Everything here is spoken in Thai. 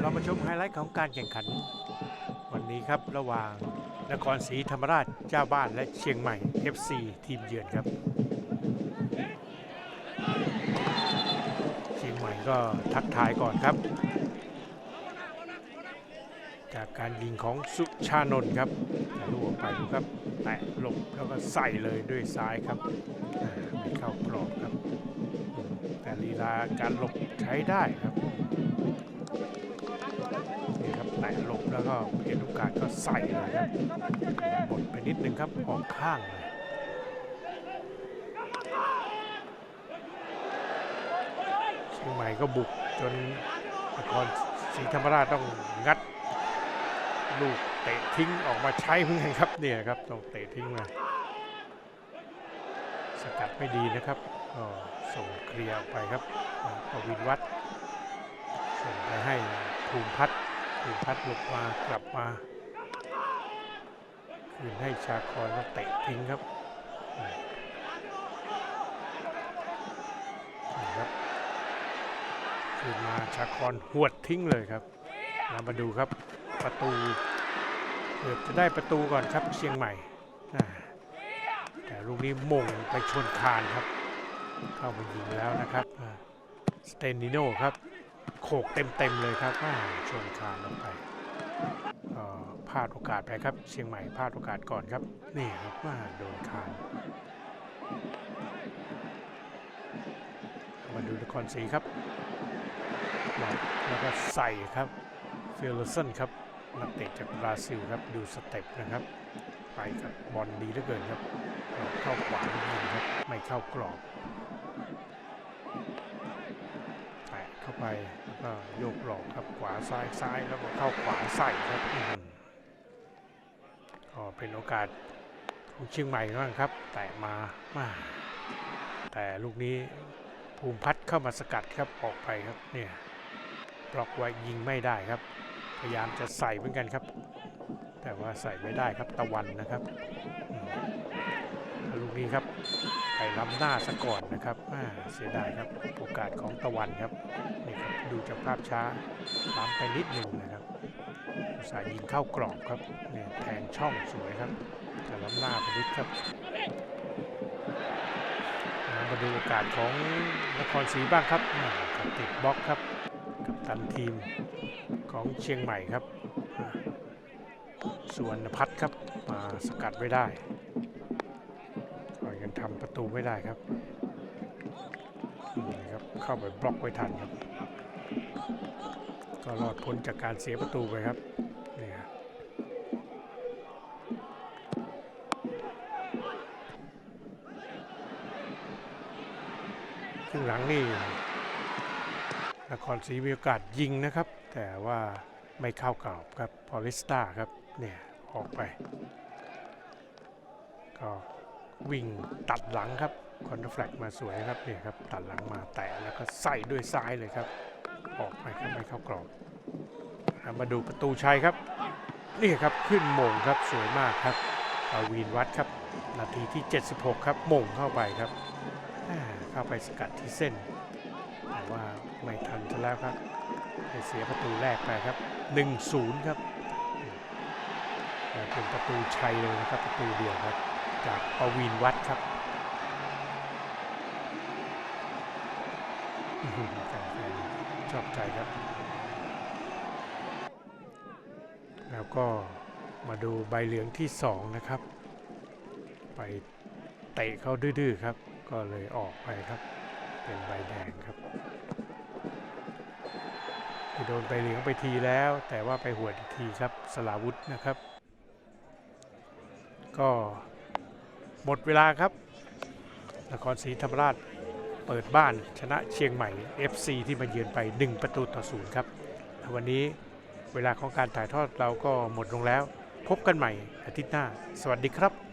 เรามาชมไฮไลท์ของการแข่งขัน วันนี้ครับระหว่างนครศรีธรรมราชเจ้าบ้านและเชียงใหม่ FC ทีมเยือนครับ เชียงใหม่ก็ทักทายก่อนครับ จากการยิงของสุชานนท์ครับลูกออกไปดูครับแตะหลบแล้วก็ใส่เลยด้วยซ้ายครับไม่เข้ากรอบครับ แต่ลีลาการหลบใช้ได้ครับ ครับแตะหลบแล้วก็เห็นโอกาสก็ใส่เลยครับหมดไปนิดนึงครับออกข้างเลยเชียงใหม่ก็บุกจนนครศรีธรรมราชต้องงัดลูกเตะทิ้งออกมาใช้เหมือนครับเนี่ยครับต้องเตะทิ้งมาสกัดไม่ดีนะครับก็ส่งเคลียร์ไปครับปวินวัดส่งไปให้ ภูมพัฒน์ภูมิพัฒน์หลบมากลับมา คืนให้ชาคอนก็เตะทิ้งครับครับคืนมาชาคอนหวดทิ้งเลยครับเรามาดูครับประตูเกือบจะได้ประตูก่อนครับเชียงใหม่แต่ลูกนี้มงไปชนคานครับ เข้ามายิงแล้วนะครับสเตนิโนครับ โขกเต็มๆเลยครับอ่าชนคานลงไปก็พลาดโอกาสไปครับ เชียงใหม่พลาดโอกาสก่อนครับ นี่ครับว่าโดนคานมาดูนครศรีครับ แล้วก็ใส่ครับฟิลเลสันครับนักเตะจากบราซิลครับดูสเต็ปนะครับ ไปครับบอลดีเหลือเกินครับ เข้าขวายิงครับ ไม่เข้ากรอบแตะ เข้าไปแล้วก็โยกหลอกครับขวาซ้ายซ้ายแล้วก็เข้าขวาใส่ครับอ่อหือก็เป็นโอกาสของเชียงใหม่บ้างครับ แต่มามาแต่ลูกนี้ภูมิพัฒน์เข้ามาสกัดครับออกไปครับเนี่ยบล็อกไว้ยิงไม่ได้ครับ พยายามจะใส่เหมือนกันครับ แต่ว่าใส่ไม่ได้ครับตะวันนะครับ ลูกนี้ครับไปล้ำหน้าซะก่อนนะครับเสียดายครับโอกาสของตะวันครับนี่ครับดูจากภาพช้าล้ำไปนิดหนึ่งนะครับสายยิงเข้ากรอบครับเนี่ยแทงช่องสวยครับแต่ล้ำหน้าไปนิดครับมาดูโอกาสของนครศรีบ้างครับติดบล็อกครับกับตันทีมของเชียงใหม่ครับอ่วรรณพัฒน์ครับมาสกัดไว้ได้ ทำประตูไม่ได้ครับนี่ครับ เข้าไปบล็อกไว้ทันครับ ก็รอดพ้นจากการเสียประตูไปครับนี่ครับครึ่งหลังนี่นครศรีมีโอกาสยิงนะครับ แต่ว่าไม่เข้ากรอบครับพอลิสตาครับเนี่ยออกไป ก็ วิ่งตัดหลังครับคอนเทอร์แฟลกมาสวยครับเนี่ยครับตัดหลังมาแตะแล้วก็ใส่ด้วยซ้ายเลยครับ ออกไปครับไม่เข้ากรอบมาดูประตูชัยครับ นี่ครับขึ้นมงครับสวยมากครับอาวีนวัดครับนาทีที่ 76 ครับมงเข้าไปครับเข้าไปสกัดที่เส้นแต่ว่าไม่ทันซะแล้วครับได้เสียประตูแรกไปครับ 1-0 ครับเป็นประตูชัยเลยนะครับประตูเดียวครับ จากปวีนวัดครับแฟนๆชอบใจครับ แล้วก็มาดูใบเหลืองที่2นะครับ ไปเตะเขาดื้อๆครับ ก็เลยออกไปครับ เป็นใบแดงครับโดนใบเหลืองไปทีแล้ว แต่ว่าไปหัวอีกทีครับสลาวุธนะครับ ก็ หมดเวลาครับ นครศรีธรรมราชเปิดบ้านชนะเชียงใหม่ FC ที่มาเยือนไป 1 ประตูต่อศูนย์ครับ วันนี้เวลาของการถ่ายทอดเราก็หมดลงแล้ว พบกันใหม่อาทิตย์หน้า สวัสดีครับ